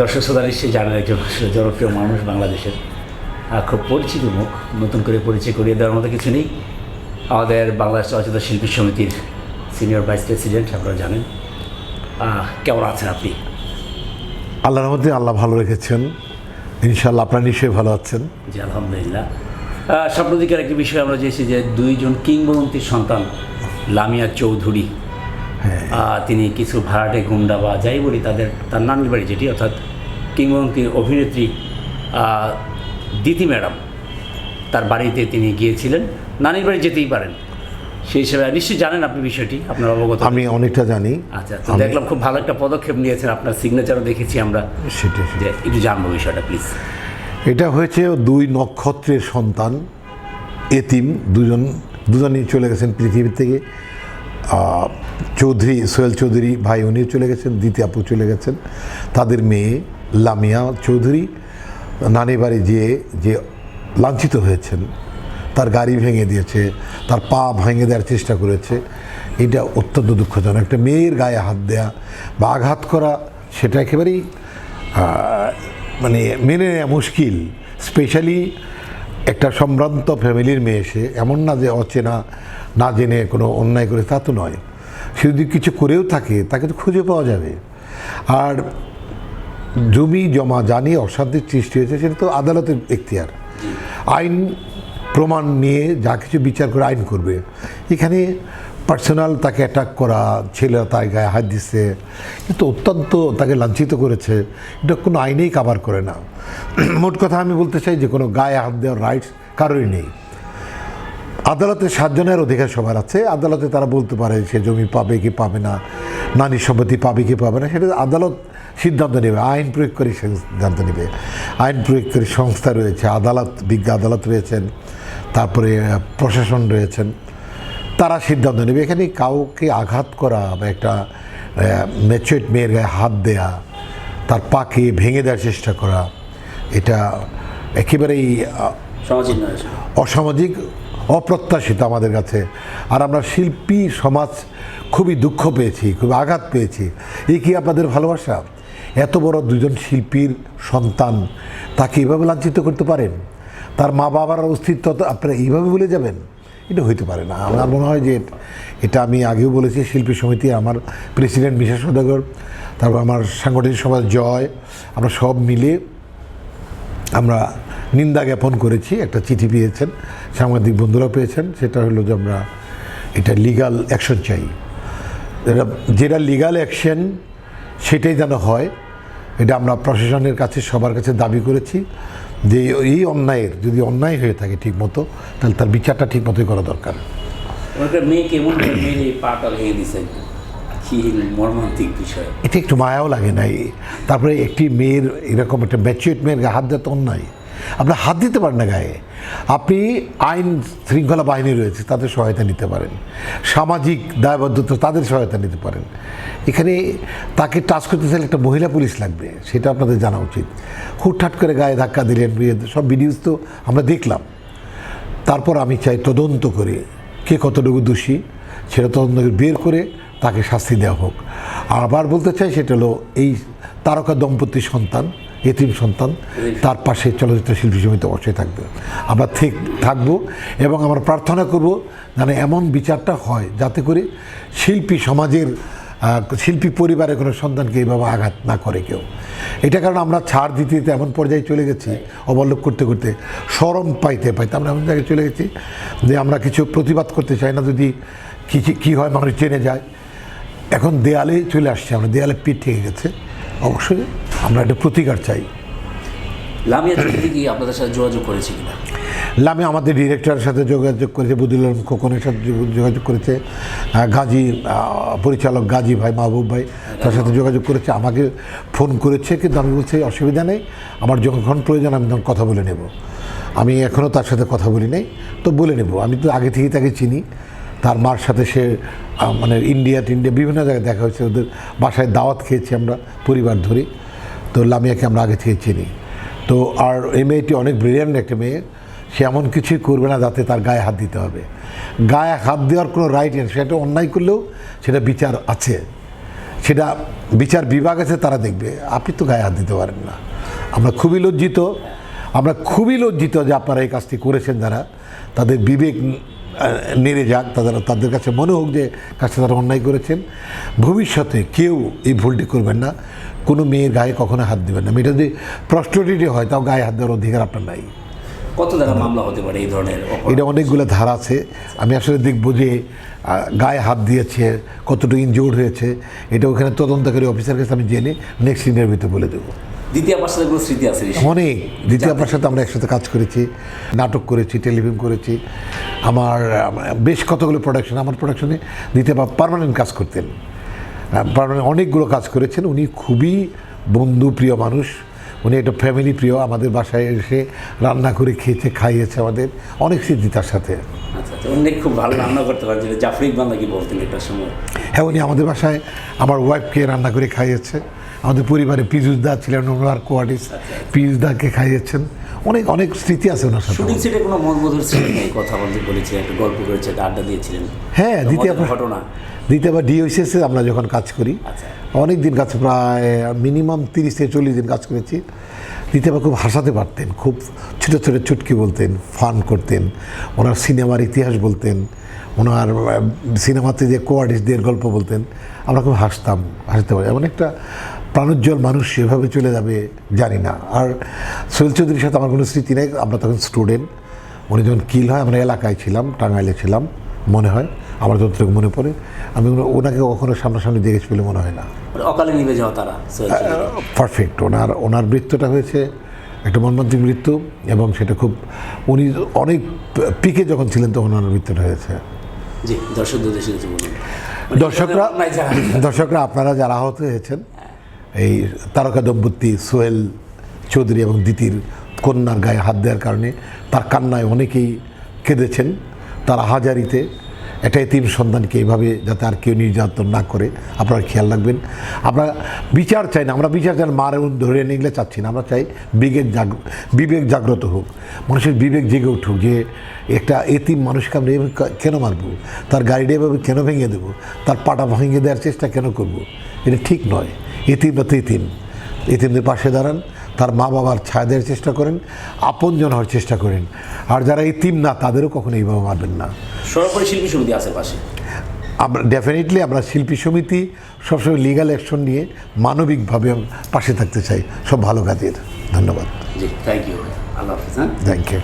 দর্শক শ্রোতা নিশ্চয়ই জানেন একজন আসলে জনপ্রিয় মানুষ বাংলাদেশের। খুব পরিচিত মুখ নতুন করে পরিচয় করিয়ে দেওয়ার মতো কিছু নেই। আমাদের বাংলাদেশ চলচ্চিত্র শিল্পী সমিতির সিনিয়র ভাইস প্রেসিডেন্ট আপনারা জানেন। কেমন আছেন আপনি? আল্লাহর মধ্যে আল্লাহ ভালো রেখেছেন। ইনশাল্লাহ আপনার নিশ্চয়ই ভালো আছেন। জি আলহামদুলিল্লাহ। সাম্প্রতিকের একটি বিষয় আমরা চেয়েছি যে দুইজন কিংবদন্তির সন্তান লামিয়া চৌধুরী। তিনি কিছু ভাড়াটে গুন্ডা বা যাই বলি তাদের তার নানির বাড়ি যেটি অর্থাৎ কিংবদন্তি অভিনেত্রী দিতি ম্যাডাম তার বাড়িতে তিনি গিয়েছিলেন। নানির বাড়ি যেতেই পারেন। সেই হিসেবে নিশ্চয়ই জানেন আপনি বিষয়টি আপনার অবগত আমি অনেকটা জানি। আচ্ছা তো দেখলাম খুব ভালো একটা পদক্ষেপ নিয়েছেন আপনার সিগনেচারও দেখেছি আমরা। সেটাই যে একটু জানব বিষয়টা প্লিজ এটা হয়েছে দুই নক্ষত্রের সন্তান এতিম দুজন দুজনই চলে গেছেন পৃথিবী থেকে। চৌধুরী, সোহেল চৌধুরী ভাই উনিও চলে গেছেন, দ্বিতীয় আপু চলে গেছেন। তাদের মেয়ে লামিয়া চৌধুরী, নানি বাড়ি যেয়ে যে লাঞ্ছিত হয়েছেন, তার গাড়ি ভেঙে দিয়েছে, তার পা ভেঙে দেওয়ার চেষ্টা করেছে, এটা অত্যন্ত দুঃখজনক। একটা মেয়ের গায়ে হাত দেয়া বা আঘাত করা, সেটা একেবারেই মানে মেনে নেওয়া মুশকিল। স্পেশালি একটা সম্ভ্রান্ত ফ্যামিলির মেয়ে সে, এমন না যে অচেনা, না জেনে কোনো অন্যায় করে, তা তো নয়। সে যদি কিছু করেও থাকে, তাকে তো খুঁজে পাওয়া যাবে। আর জমি জমা জানিয়ে অশান্তির সৃষ্টি হয়েছে, সেটা তো আদালতের এখতিয়ার। আইন প্রমাণ নিয়ে যা কিছু বিচার করে আইন করবে। এখানে পার্সোনাল তাকে অ্যাটাক করা, ছেলে তাই গায়ে হাত দিচ্ছে কিন্তু অত্যন্ত তাকে লাঞ্ছিত করেছে। এটা কোনো আইনেই কাভার করে না। মোট কথা আমি বলতে চাই যে কোনো গায়ে হাত দেওয়ার রাইটস কারোরই নেই। আদালতে সাতজনের অধিকার সবার আছে। আদালতে তারা বলতে পারে সে জমি পাবে কি পাবে না, নারী সম্পত্তি পাবে কি পাবে না, সেটা আদালত সিদ্ধান্ত নেবে, আইন প্রয়োগকারী সিদ্ধান্ত নেবে। আইন প্রয়োগকারী সংস্থা রয়েছে, আদালত, বিজ্ঞ আদালত রয়েছেন, তারপরে প্রশাসন রয়েছেন। তারা সিদ্ধান্ত নেবে। এখানে কাউকে আঘাত করা বা একটা ম্যাচুয়েট মেয়ের গায়ে হাত দেয়া তার পাকে ভেঙে দেওয়ার চেষ্টা করা এটা একেবারেই অসামাজিক অপ্রত্যাশিত আমাদের কাছে। আর আমরা শিল্পী সমাজ খুবই দুঃখ পেয়েছি খুবই আঘাত পেয়েছি। এই কি আপনাদের ভালোবাসা? এত বড় দুজন শিল্পীর সন্তান তাকে এইভাবে লাঞ্ছিত করতে পারেন? তার মা বাবার অস্তিত্ব আপনারা এইভাবে বলে যাবেন? এটা হইতে পারে না। আমার মনে হয় যে এটা আমি আগেও বলেছি, শিল্পী সমিতি, আমার প্রেসিডেন্ট মিশা সদাগর, তারপর আমার সাংগঠনিক সমাজ জয়, আমরা সব মিলে আমরা নিন্দা জ্ঞাপন করেছি, একটা চিঠি পেয়েছেন, সাংবাদিক বন্ধুরা পেয়েছেন, সেটা হলো যে আমরা এটা লিগাল অ্যাকশন চাই। এটা যেটা লিগাল অ্যাকশন সেটাই যেন হয়, এটা আমরা প্রশাসনের কাছে, সবার কাছে দাবি করেছি। যে এই অন্যায়ের যদি অন্যায় হয়ে থাকে ঠিক মতো তাহলে তার বিচারটা ঠিক মতোই করা দরকার এটা একটু মায়াও লাগে না। তারপরে একটি মেয়ের এরকম একটা ম্যাচুয়েট মেয়ের হাত দেওয়া তো অন্যায়। আপনার হাত দিতে পারেন না গায়ে। আপনি আইন শৃঙ্খলা বাহিনী রয়েছে, তাদের সহায়তা নিতে পারেন। সামাজিক দায়বদ্ধতা, তাদের সহায়তা নিতে পারেন। এখানে তাকে টাচ করতে চাইলে একটা মহিলা পুলিশ লাগবে, সেটা আপনাদের জানা উচিত। হুটহাট করে গায়ে ধাক্কা দিলেন সব ভিডিওস তো আমরা দেখলাম। তারপর আমি চাই তদন্ত করে কে কতটুকু দোষী, সেটা তদন্ত বের করে তাকে শাস্তি দেওয়া হোক। আবার বলতে চাই, সেটা হলো এই তারকা দম্পতির সন্তান এতিম সন্তান, তার পাশে চলচ্চিত্র শিল্পী সমিতি অবশ্যই থাকবে। আমরা ঠিক থাকব এবং আমরা প্রার্থনা করব যেন এমন বিচারটা হয় যাতে করে শিল্পী সমাজের শিল্পী পরিবারের কোনো সন্তানকে এইভাবে আঘাত না করে কেউ। এটা কারণ আমরা ছাড় দিতে দিতে এমন পর্যায়ে চলে গেছি, অবলোক করতে করতে সরম পাইতে পাইতে আমরা এমন জায়গায় চলে গেছি যে আমরা কিছু প্রতিবাদ করতে চাই না, যদি কী কী হয় মানুষ চেনে যায়। এখন দেয়ালে চলে আসছে, আমরা দেয়ালে পিঠ থেকে গেছে। অবশ্যই আমরা একটা প্রতিকার চাই। লামিয়া চৌধুরী কি আপনাদের সাথে যোগাযোগ করেছে কিনা? লামে আমাদের ডিরেক্টরের সাথে যোগাযোগ করেছে বুদুল খোকনের সাথে যোগাযোগ করেছে গাজী পরিচালক গাজী ভাই মাহবুব ভাই তার সাথে যোগাযোগ করেছে আমাকে ফোন করেছে কিন্তু আমি বলছি অসুবিধা নেই আমার যখন প্রয়োজন আমি তখন কথা বলে নেব। আমি এখনও তার সাথে কথা বলি নাই তো বলে নেব। আমি তো আগে থেকেই তাকে চিনি। তার মার সাথে সে মানে ইন্ডিয়া, টিন্ডিয়া বিভিন্ন জায়গায় দেখা হয়েছে। ওদের বাসায় দাওয়াত খেয়েছি আমরা পরিবার ধরে। তো লামিয়াকে আমরা আগে থেকে চিনি। তো আর এই মেয়েটি অনেক ব্রিলিয়ান্ট একটা মেয়ে। সে এমন কিছুই করবে না যাতে তার গায়ে হাত দিতে হবে। গায়ে হাত দেওয়ার কোনো রাইট নেই। সেটা অন্যায় করলেও সেটা বিচার আছে। সেটা বিচার বিভাগ আছে, তারা দেখবে। আপনি তো গায়ে হাত দিতে পারেন না। আমরা খুবই লজ্জিত। আমরা খুবই লজ্জিত যে আপনারা এই কাজটি করেছেন যারা। তাদের বিবেক নেড়ে যাক তাদের তাদের কাছে মনে হোক যে কাজটা তারা অন্যায় করেছেন। ভবিষ্যতে কেউ এই ভুলটি করবেন না। কোনো মেয়ের গায়ে কখনো হাত দেবেন না। মেয়েটা যদি প্রস্টিটিউট হয় তাও গায়ে হাত দেওয়ার অধিকার আপনার নাই। কত টাকা মামলা হতে পারে এই ধরনের এটা অনেকগুলো ধারা আছে। আমি আসলে দেখব যে গায়ে হাত দিয়েছে কতটুকু ইনজোর্ড হয়েছে। এটা ওখানে তদন্তকারী অফিসার কাছে আমি জেনে নেক্সট ইন্টারভিউতে বলে দেবো। দ্বিতীয় পাশে কোনো স্মৃতি আছে অনেক দ্বিতীয় আপনার সাথে আমরা একসাথে কাজ করেছি নাটক করেছি টেলিফিল্ম করেছি। আমার বেশ কতগুলো প্রোডাকশন আমার প্রোডাকশনে দ্বিতীয় পারমানেন্ট কাজ করতেন। পারমানেন্ট অনেকগুলো কাজ করেছেন। উনি খুবই বন্ধু প্রিয় মানুষ। উনি একটা ফ্যামিলি প্রিয়। আমাদের বাসায় এসে রান্না করে খেয়েছে খাইয়েছে আমাদের। অনেক স্মৃতি তার সাথে। উনি নাকি খুব ভালো রান্না করতে পারেন যেটা জাফর ইকবাল বলতেন একটা সময়। হ্যাঁ উনি আমাদের বাসায় আমার ওয়াইফকে রান্না করে খাইয়েছে। আমাদের পরিবারে পিজুস দা ছিলেন ওনার কোয়ার্টিস পিজুস দাকে খাইয়েছেন। অনেক অনেক স্মৃতি আছে ওনার সাথে। শুটিং সেটে কোনো মতবোধের স্মৃতি নেই কথা বলতে বলেছে একটা গল্প করেছে একটা আড্ডা দিয়েছিলেন। হ্যাঁ দ্বিতীয় ঘটনা। দ্বিতীয়বার ডিওসিএসে আমরা যখন কাজ করি আচ্ছা। অনেক দিন কাজ প্রায় মিনিমাম তিরিশ থেকে চল্লিশ দিন কাজ করেছি। দ্বিতীয়বার খুব হাসাতে পারতেন, খুব ছোটো ছোটো চুটকি বলতেন, ফান করতেন, ওনার সিনেমার ইতিহাস বলতেন, ওনার সিনেমাতে যে কোয়ার্ডিসদের গল্প বলতেন, আমরা খুব হাসতাম, হাসতে পারি। এমন একটা প্রাণোজ্জ্বল মানুষ সেভাবে চলে যাবে, জানি না। আর সোহেল চৌধুরীর সাথে আমার কোনো স্মৃতি নেই, আমরা তখন স্টুডেন্ট, উনি যখন কিল হয়, আমরা এলাকায় ছিলাম, টাঙ্গাইলে ছিলাম, মনে হয়। আমার যতটুকু মনে পড়ে। আমি ওনাকে কখনো সামনাসামনি দেখেছি বলে মনে হয় না। মানে অকালে নিভে যাওয়া তারা পারফেক্ট ওনার ওনার মৃত্যুটা হয়েছে একটা মর্মান্তিক মৃত্যু এবং সেটা খুব উনি অনেক পিকে যখন ছিলেন তখন ওনার মৃত্যুটা হয়েছে। জি দর্শকদের বলুন। দর্শকরা দর্শকরা আপনারা যারা আহত হয়েছেন এই তারকা দম্পতি সোহেল চৌধুরী এবং দিতির কন্যার গায়ে হাত দেওয়ার কারণে তার কান্নায় অনেকেই কেঁদেছেন। তার হাজারিতে একটা এতিম সন্তানকে এইভাবে যাতে আর কেউ নির্যাতন না করে। আপনারা খেয়াল রাখবেন। আমরা বিচার চাই না, আমরা বিচার চাই মারে ধরে নিগলে চাচ্ছি না। আমরা চাই বিবেক জাগ, বিবেক জাগ্রত হোক। মানুষের বিবেক জেগে উঠুক যে একটা এতিম মানুষকে আমরা এভাবে কেন মারবো? তার গাড়িটা এভাবে কেন ভেঙে দেবো? তার পাটা ভেঙে দেওয়ার চেষ্টা কেন করব? এটা ঠিক নয়। এতিম বা তো এতিম এতিমদের পাশে দাঁড়ান, তার মা বাবার ছায়া দেওয়ার চেষ্টা করেন, আপনজন হওয়ার চেষ্টা করেন। আর যারা এতিম না, তাদেরও কখনো এইভাবে মারবেন না। সরাসরি শিল্পী সমিতি আছে পাশে। আমরা ডেফিনেটলি আমরা শিল্পী সমিতি সবসময় লিগাল অ্যাকশন নিয়ে মানবিকভাবে পাশে থাকতে চাই। সব ভালো কাজের। ধন্যবাদ। জি থ্যাংক ইউ আল্লাহ হাফিজ থ্যাংক ইউ